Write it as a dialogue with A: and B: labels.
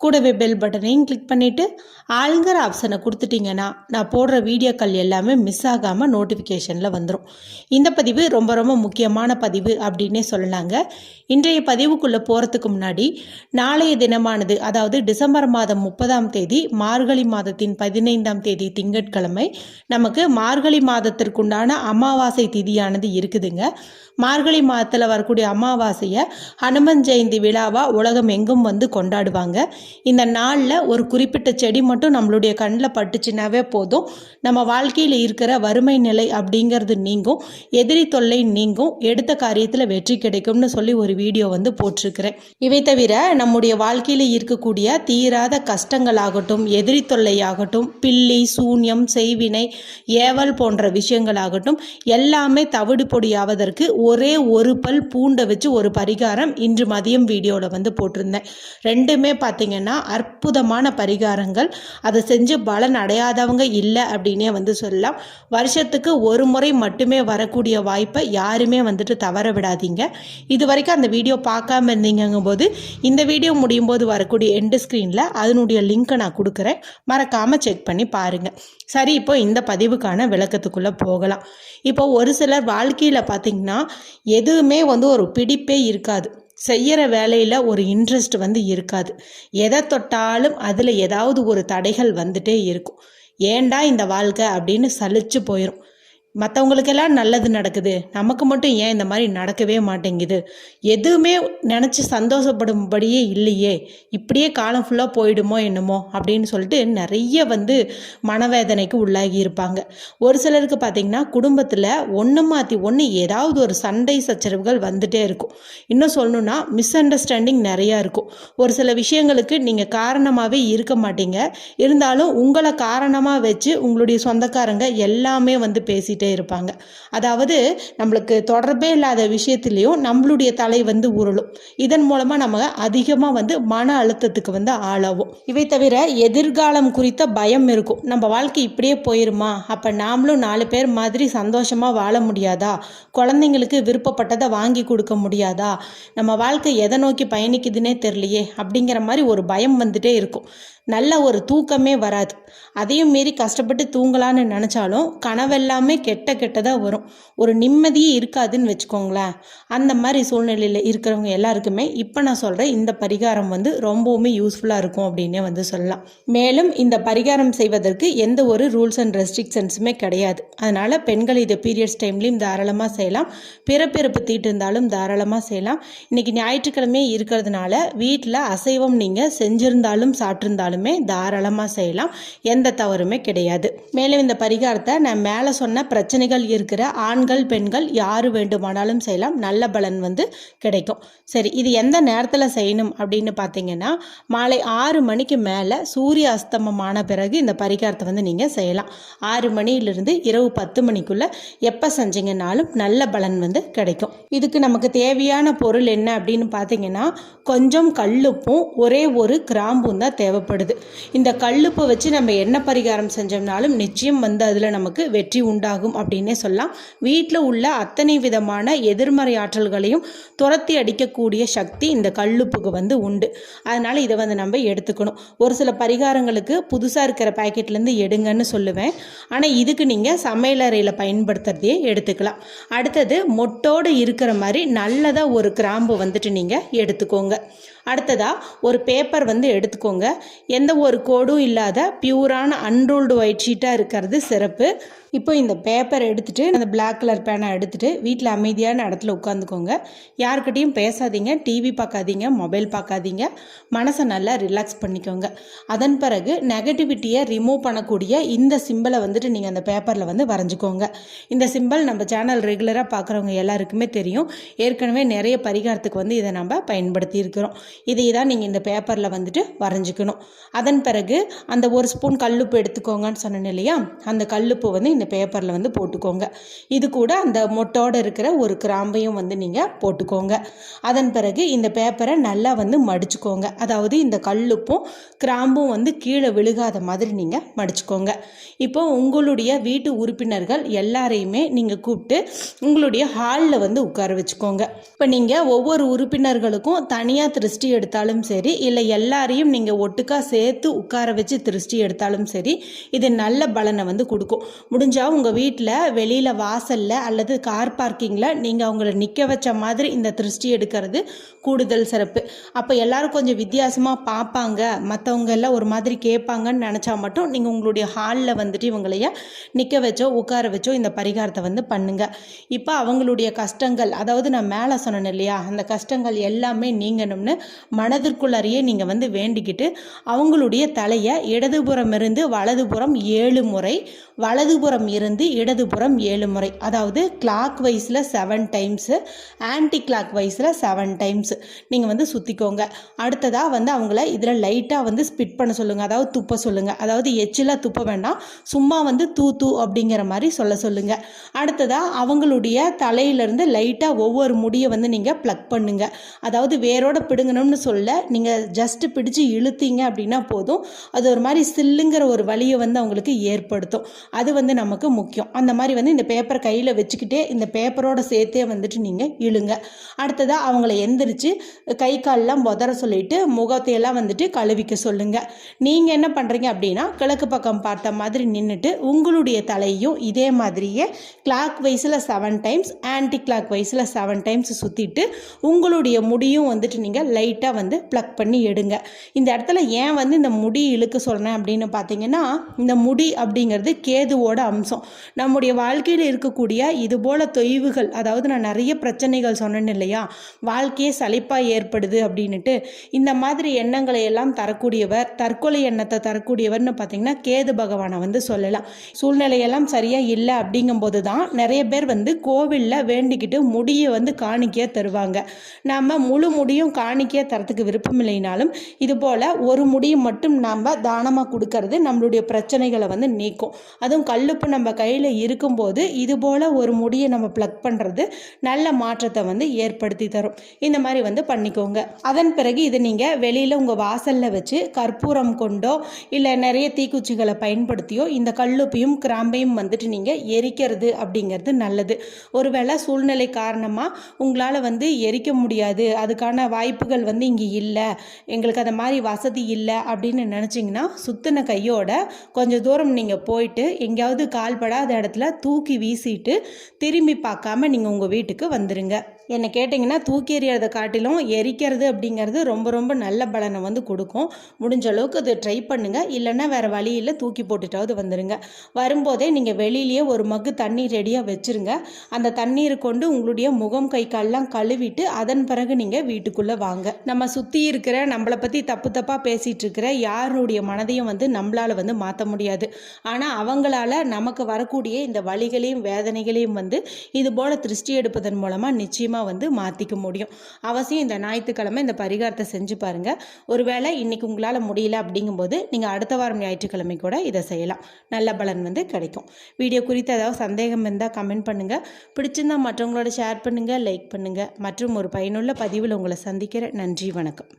A: கூடவே பெல் பட்டனையும் கிளிக் பண்ணிவிட்டு ஆளுங்கிற ஆப்ஷனை கொடுத்துட்டிங்கன்னா நான் போடுற வீடியோக்கள் எல்லாமே மிஸ் ஆகாமல் நோட்டிஃபிகேஷனில் வந்துடும் இந்த பதிவு ரொம்ப ரொம்ப முக்கியமான பதிவு அப்படின்னே சொல்லலாங்க. இன்றைய பதிவுக்குள்ளே போகிறதுக்கு முன்னாடி நாளைய தினமானது அதாவது டிசம்பர் மாதம் முப்பதாம் தேதி மார்கழி மாதத்தின் பதினைந்தாம் தேதி திங்கட்கிழமை நமக்கு மார்கழி மாதத்திற்குண்டான அமாவாசை திதியானது இருக்குதுங்க. மார்கழி மாதத்தில் வரக்கூடிய அமாவாசையை ஹனுமன் ஜெயந்தி விழாவாக உலகம் எங்கும் வந்து கொண்டாடுவாங்க. இந்த நாளில் ஒரு குறிப்பிட்ட செடி மட்டும் நம்மளுடைய கண்ணில் பட்டுச்சுனாவே போதும். நம்ம வாழ்க்கையில் இருக்கிற வறுமை நிலை அப்படிங்கிறது நீங்கும். எதிரி தொல்லை நீங்கும். எடுத்த காரியத்தில் வெற்றி கிடைக்கும்னு சொல்லி ஒரு வீடியோ வந்து போட்டிருக்கிறேன். இவை தவிர நம்முடைய வாழ்க்கையில் இருக்கக்கூடிய தீராத கஷ்டங்களாகட்டும் எதிரி தொல்லையாகட்டும் பில்லி சூன்யம் செய்வினை ஏவல் போன்ற விஷயங்களாகட்டும் எல்லாமே தவிடு பொடியாவதற்கு ஒரே ஒரு பல் பூண்டை வச்சு ஒரு பரிகாரம் இன்று மதியம் வீடியோவில் வந்து போட்டிருந்தேன். ரெண்டுமே பார்த்தீங்கன்னா அற்புதமான பரிகாரங்கள். அதை செஞ்சு பலன் அடையாதவங்க இல்லை அப்படின்னே வந்து சொல்லலாம். வருஷத்துக்கு ஒரு முறை மட்டுமே வரக்கூடிய வாய்ப்பை யாருமே வந்துட்டு தவற விடாதீங்க. இது வரைக்கும் அந்த வீடியோ பார்க்காம இருந்தீங்கும் போது இந்த வீடியோ முடியும் போது வரக்கூடிய எண்டு ஸ்க்ரீனில் அதனுடைய லிங்க்கை நான் கொடுக்குறேன். மறக்காமல் செக் பண்ணி பாருங்கள் சரி இப்போ இந்த பதிவுக்கான விளக்கத்துக்குள்ளே போகலாம். இப்போ ஒரு சிலர் வாழ்க்கையில் பார்த்தீங்கன்னா எதுவுமே வந்து ஒரு பிடிப்பே இருக்காது. செய்கிற வேலையில் ஒரு இன்ட்ரெஸ்ட் வந்து இருக்காது. எதை தொட்டாலும் அதில் ஏதாவது ஒரு தடைகள் வந்துட்டே இருக்கும். ஏண்டா இந்த வாழ்க்கை அப்படின்னு சலிச்சு போயிடும் மற்றவங்களுக்கெல்லாம் நல்லது நடக்குது. நமக்கு மட்டும் ஏன் இந்த மாதிரி நடக்கவே மாட்டேங்குது? எதுவுமே நினச்சி சந்தோஷப்படும்படியே இல்லையே. இப்படியே காலம் ஃபுல்லாக போயிடுமோ என்னமோ அப்படின்னு சொல்லிட்டு நிறைய வந்து மனவேதனைக்கு உள்ளாகி இருப்பாங்க. ஒரு சிலருக்கு பார்த்திங்கன்னா குடும்பத்தில் ஒன்று மாற்றி ஒன்று ஏதாவது ஒரு சண்டை சச்சரவுகள் வந்துட்டே இருக்கும். இன்னும் சொல்லணுன்னா மிஸ் அண்டர்ஸ்டாண்டிங் நிறையா இருக்கும். ஒரு சில விஷயங்களுக்கு நீங்கள் காரணமாகவே இருக்க மாட்டீங்க. இருந்தாலும் உங்களை காரணமாக வச்சு உங்களுடைய சொந்தக்காரங்க எல்லாமே வந்து பேசிட்டு பண்ணிக்கிட்டே இருப்பாங்க. அதாவது நம்மளுக்கு தொடர்பே இல்லாத விஷயத்துலேயும் நம்மளுடைய தலை வந்து உருளும். இதன் மூலமாக நம்ம அதிகமாக வந்து மன அழுத்தத்துக்கு வந்து ஆளாகும் இவை தவிர எதிர்காலம் குறித்த பயம் இருக்கும். நம்ம வாழ்க்கை இப்படியே போயிருமா? அப்போ நாமளும் நாலு பேர் மாதிரி சந்தோஷமாக வாழ முடியாதா? குழந்தைங்களுக்கு விருப்பப்பட்டதை வாங்கி கொடுக்க முடியாதா? நம்ம வாழ்க்கை எதை நோக்கி பயணிக்குதுன்னே தெரியலையே அப்படிங்கிற மாதிரி ஒரு பயம் வந்துட்டே இருக்கும். நல்ல ஒரு தூக்கமே வராது. அதையும் மீறி கஷ்டப்பட்டு தூங்கலான்னு நினச்சாலும் கனவெல்லாமே கெட்ட கெட்டதாக வரும். ஒரு நிம்மதியே இருக்காதுன்னு வச்சுக்கோங்களேன். அந்த மாதிரி சூழ்நிலையில் இருக்கிறவங்க எல்லாருக்குமே இப்போ நான் சொல்கிற இந்த பரிகாரம் வந்து ரொம்பவுமே யூஸ்ஃபுல்லாக இருக்கும் அப்படின்னே வந்து சொல்லலாம். மேலும் இந்த பரிகாரம் செய்வதற்கு எந்த ஒரு ரூல்ஸ் அண்ட் ரெஸ்ட்ரிக்ஷன்ஸுமே கிடையாது. அதனால் பெண்கள் இதை பீரியட்ஸ் டைம்லேயும் தாராளமாக செய்யலாம். பிறப்பிறப்பு தீட்டு இருந்தாலும் தாராளமாக செய்யலாம். இன்றைக்கி ஞாயிற்றுக்கிழமை இருக்கிறதுனால வீட்டில் அசைவம் நீங்கள் செஞ்சிருந்தாலும் சாப்பிட்ருந்தாலும் இருந்தாலுமே தாராளமாக செய்யலாம். எந்த தவறுமே கிடையாது. மேலும் இந்த பரிகாரத்தை நான் மேலே சொன்ன பிரச்சனைகள் இருக்கிற ஆண்கள் பெண்கள் யார் வேண்டுமானாலும் செய்யலாம். நல்ல பலன் வந்து கிடைக்கும். சரி இது எந்த நேரத்தில் செய்யணும் அப்படின்னு பார்த்தீங்கன்னா மாலை ஆறு மணிக்கு மேலே சூரிய அஸ்தமமான பிறகு இந்த பரிகாரத்தை வந்து நீங்கள் செய்யலாம். ஆறு மணியிலிருந்து இரவு பத்து மணிக்குள்ளே எப்போ செஞ்சீங்கன்னாலும் நல்ல பலன் வந்து கிடைக்கும். இதுக்கு நமக்கு தேவையான பொருள் என்ன அப்படின்னு பார்த்தீங்கன்னா கொஞ்சம் கல்லுப்பும் ஒரே ஒரு கிராம்பும் தான் தேவைப்படுது. தேவைப்படுது இந்த கல்லுப்பை வச்சு நம்ம என்ன பரிகாரம் செஞ்சோம்னாலும் நிச்சயம் வந்து அதில் நமக்கு வெற்றி உண்டாகும் அப்படின்னே சொல்லலாம். வீட்டில் உள்ள அத்தனை விதமான எதிர்மறை ஆற்றல்களையும் துரத்தி அடிக்கக்கூடிய சக்தி இந்த கல்லுப்புக்கு வந்து உண்டு. அதனால் இதை வந்து நம்ம எடுத்துக்கணும். ஒரு சில பரிகாரங்களுக்கு புதுசாக இருக்கிற பேக்கெட்லேருந்து எடுங்கன்னு சொல்லுவேன். ஆனால் இதுக்கு நீங்கள் சமையலறையில் பயன்படுத்துறதையே எடுத்துக்கலாம். அடுத்தது மொட்டோடு இருக்கிற மாதிரி நல்லதாக ஒரு கிராம்பு வந்துட்டு நீங்கள் எடுத்துக்கோங்க. அடுத்ததாக ஒரு பேப்பர் வந்து எடுத்துக்கோங்க. எந்த ஒரு கோடும் இல்லாத பியூரான அன்ரூல்டு ஒயிட் ஷீட்டாக இருக்கிறது சிறப்பு. இப்போ இந்த பேப்பர் எடுத்துகிட்டு அந்த பிளாக் கலர் பேனை எடுத்துகிட்டு வீட்டில் அமைதியான இடத்துல உட்காந்துக்கோங்க யாருக்கிட்டையும் பேசாதீங்க டிவி பார்க்காதீங்க மொபைல் பார்க்காதீங்க மனசை நல்லா ரிலாக்ஸ் பண்ணிக்கோங்க. அதன் பிறகு நெகட்டிவிட்டியை ரிமூவ் பண்ணக்கூடிய இந்த சிம்பிளை வந்துட்டு நீங்கள் அந்த பேப்பரில் வந்து வரைஞ்சிக்கோங்க. இந்த சிம்பிள் நம்ம சேனல் ரெகுலராக பார்க்குறவங்க எல்லாருக்குமே தெரியும். ஏற்கனவே நிறைய பரிகாரத்துக்கு வந்து இதை நம்ம பயன்படுத்தியிருக்கிறோம். இதை தான் நீங்கள் இந்த பேப்பரில் வந்துட்டு வரைஞ்சிக்கணும். அதன் பிறகு அந்த ஒரு ஸ்பூன் கல்லுப்பு எடுத்துக்கோங்கன்னு சொன்னேன் இல்லையா? அந்த கல்லுப்பு வந்து இந்த பேப்பரில் வந்து போட்டுக்கோங்க. இது கூட அந்த மொட்டோடு இருக்கிற ஒரு கிராம்பையும் வந்து நீங்கள் போட்டுக்கோங்க. அதன் பிறகு இந்த பேப்பரை நல்லா வந்து மடிச்சுக்கோங்க. அதாவது இந்த கல்லுப்பும் கிராம்பும் வந்து கீழே விழுகாத மாதிரி நீங்கள் மடிச்சுக்கோங்க. இப்போ உங்களுடைய வீட்டு உறுப்பினர்கள் எல்லாரையுமே நீங்கள் கூப்பிட்டு உங்களுடைய ஹாலில் வந்து உட்கார வச்சுக்கோங்க. இப்போ நீங்கள் ஒவ்வொரு உறுப்பினர்களுக்கும் தனியாக திருஷ்டி திருஷ்டி எடுத்தாலும் சரி இல்லை எல்லாரையும் நீங்கள் ஒட்டுக்கா சேர்த்து உட்கார வச்சு திருஷ்டி எடுத்தாலும் சரி இது நல்ல பலனை வந்து கொடுக்கும். முடிஞ்சால் உங்கள் வீட்டில் வெளியில் வாசலில் அல்லது கார் பார்க்கிங்கில் நீங்கள் அவங்கள நிற்க வச்ச மாதிரி இந்த திருஷ்டி எடுக்கிறது கூடுதல் சிறப்பு. அப்போ எல்லாரும் கொஞ்சம் வித்தியாசமாக பார்ப்பாங்க. மற்றவங்க எல்லாம் ஒரு மாதிரி கேட்பாங்கன்னு நினச்சா மட்டும் நீங்கள் உங்களுடைய ஹாலில் வந்துட்டு இவங்களைய நிற்க வச்சோ உட்கார வச்சோ இந்த பரிகாரத்தை வந்து பண்ணுங்கள் இப்போ அவங்களுடைய கஷ்டங்கள் அதாவது நான் மேலே சொன்னேன் இல்லையா அந்த கஷ்டங்கள் எல்லாமே நீங்கணும்னு மனதிற்குள்ளாரியே நீங்கள் வந்து வேண்டிக்கிட்டு அவங்களுடைய தலையை இடதுபுறம் இருந்து வலதுபுறம் ஏழு முறை வலதுபுறம் இருந்து இடதுபுறம் ஏழு முறை. அதாவது கிளாக் வைஸில் செவன் டைம்ஸு ஆன்டி கிளாக் வைஸில் செவன் டைம்ஸ் நீங்கள் வந்து சுற்றிக்கோங்க அடுத்ததாக வந்து அவங்கள இதில் லைட்டாக வந்து ஸ்பிட் பண்ண சொல்லுங்கள் அதாவது துப்ப சொல்லுங்கள் அதாவது எச்சிலாக துப்ப வேண்டாம். சும்மா வந்து தூ தூ அப்படிங்கிற மாதிரி சொல்ல சொல்லுங்கள் அடுத்ததாக அவங்களுடைய தலையிலேருந்து லைட்டாக ஒவ்வொரு முடியை வந்து நீங்கள் ப்ளக் பண்ணுங்கள் அதாவது வேரோட வேணும்னு சொல்ல நீங்கள் ஜஸ்ட்டு பிடிச்சு இழுத்தீங்க அப்படின்னா போதும். அது ஒரு மாதிரி சில்லுங்கிற ஒரு வழியை வந்து அவங்களுக்கு ஏற்படுத்தும். அது வந்து நமக்கு முக்கியம். அந்த மாதிரி வந்து இந்த பேப்பர் கையில் வச்சுக்கிட்டே இந்த பேப்பரோட சேர்த்தே வந்துட்டு நீங்கள் இழுங்க. அடுத்ததாக அவங்கள எந்திரிச்சு கை கால்லாம் முதற சொல்லிட்டு முகத்தையெல்லாம் வந்துட்டு கழுவிக்க சொல்லுங்கள் நீங்கள் என்ன பண்ணுறீங்க அப்படின்னா கிழக்கு பக்கம் பார்த்த மாதிரி நின்றுட்டு உங்களுடைய தலையும் இதே மாதிரியே கிளாக் வைஸில் செவன் டைம்ஸ் ஆன்டி கிளாக் வைஸில் செவன் டைம்ஸ் சுற்றிட்டு உங்களுடைய முடியும் வந்துட்டு நீங்கள் லைட்டாக வந்து ப்ளக் பண்ணி எடுங்க. இந்த இடத்துல ஏன் வந்து இந்த முடி இழுக்க சொல்கிறேன் அப்படின்னு பார்த்தீங்கன்னா இந்த முடி அப்படிங்கிறது கேதுவோட அம்சம். நம்முடைய வாழ்க்கையில் இருக்கக்கூடிய இது போல் தொய்வுகள் அதாவது நான் நிறைய பிரச்சனைகள் சொன்னேன் இல்லையா? வாழ்க்கையே சலிப்பாக ஏற்படுது அப்படின்ட்டு இந்த மாதிரி எண்ணங்களை எல்லாம் தரக்கூடியவர் தற்கொலை எண்ணத்தை தரக்கூடியவர்னு பார்த்தீங்கன்னா கேது பகவானை வந்து சொல்லலாம். சூழ்நிலையெல்லாம் சரியாக இல்லை அப்படிங்கும்போது தான் நிறைய பேர் வந்து கோவிலில் வேண்டிக்கிட்டு முடியை வந்து காணிக்கையாக தருவாங்க. நாம் முழு முடியும் காணிக்கையாக தரத்துக்கு விருப்பம் இல்லைனாலும் இது போல ஒரு முடியை மட்டும் நாம் தானமாக கொடுக்கறது நம்மளுடைய பிரச்சனைகளை வந்து நீக்கும். அதுவும் கல்லுப்பு நம்ம கையில் இருக்கும்போது இது போல ஒரு முடியை நம்ம ப்ளக் பண்ணுறது நல்ல மாற்றத்தை வந்து ஏற்படுத்தி தரும். இந்த மாதிரி வந்து பண்ணிக்கோங்க. அதன் பிறகு இதை நீங்கள் வெளியில் உங்கள் வாசலில் வச்சு கற்பூரம் கொண்டோ இல்லை நிறைய தீக்குச்சிகளை பயன்படுத்தியோ இந்த கல்லுப்பையும் கிராம்பையும் வந்துட்டு நீங்கள் எரிக்கிறது அப்படிங்கிறது நல்லது. ஒருவேளை சூழ்நிலை காரணமாக உங்களால் வந்து எரிக்க முடியாது. அதுக்கான வாய்ப்புகள் வந்து இங்கே இல்லை எங்களுக்கு அந்த மாதிரி வசதி இல்லை அப்படின்னு நினச்சிங்கன்னா சுத்தின கையோட கொஞ்சம் தூரம் நீங்கள் போயிட்டு எங்கேயாவது கால்படாத இடத்துல தூக்கி வீசிட்டு திரும்பி பார்க்காம நீங்கள் உங்கள் வீட்டுக்கு வந்துடுங்க என்னை கேட்டிங்கன்னா தூக்கி எறியறதை காட்டிலும் எரிக்கிறது அப்படிங்கிறது ரொம்ப ரொம்ப நல்ல பலனை வந்து கொடுக்கும். முடிஞ்ச அளவுக்கு அது ட்ரை பண்ணுங்கள் இல்லைன்னா வேறு வழியில் தூக்கி போட்டுட்டாவது வந்துடுங்க வரும்போதே நீங்கள் வெளியிலேயே ஒரு மக்கு தண்ணி ரெடியாக வச்சுருங்க. அந்த தண்ணீரை கொண்டு உங்களுடைய முகம் கை கால்லாம் கழுவிட்டு அதன் பிறகு நீங்கள் வீட்டுக்குள்ளே வாங்க. நம்ம சுற்றி இருக்கிற நம்மளை பற்றி தப்பு தப்பாக பேசிகிட்டு இருக்கிற யாருடைய மனதையும் வந்து நம்மளால் வந்து மாற்ற முடியாது. ஆனால் அவங்களால நமக்கு வரக்கூடிய இந்த வழிகளையும் வேதனைகளையும் வந்து இது போல் திருஷ்டி எடுப்பதன் மூலமாக நிச்சயமாக நிச்சயமாக வந்து மாற்றிக்க முடியும். அவசியம் இந்த ஞாயிற்றுக்கிழமை இந்த பரிகாரத்தை செஞ்சு பாருங்கள் ஒருவேளை இன்றைக்கி உங்களால் முடியல அப்படிங்கும்போது நீங்கள் அடுத்த வாரம் ஞாயிற்றுக்கிழமை கூட இதை செய்யலாம். நல்ல பலன் வந்து கிடைக்கும். வீடியோ குறித்து ஏதாவது சந்தேகம் இருந்தால் கமெண்ட் பண்ணுங்கள் பிடிச்சிருந்தால் மற்றவங்களோட ஷேர் பண்ணுங்கள் லைக் பண்ணுங்கள் மற்றும் ஒரு பயனுள்ள பதிவில் உங்களை சந்திக்கிறேன். நன்றி வணக்கம்.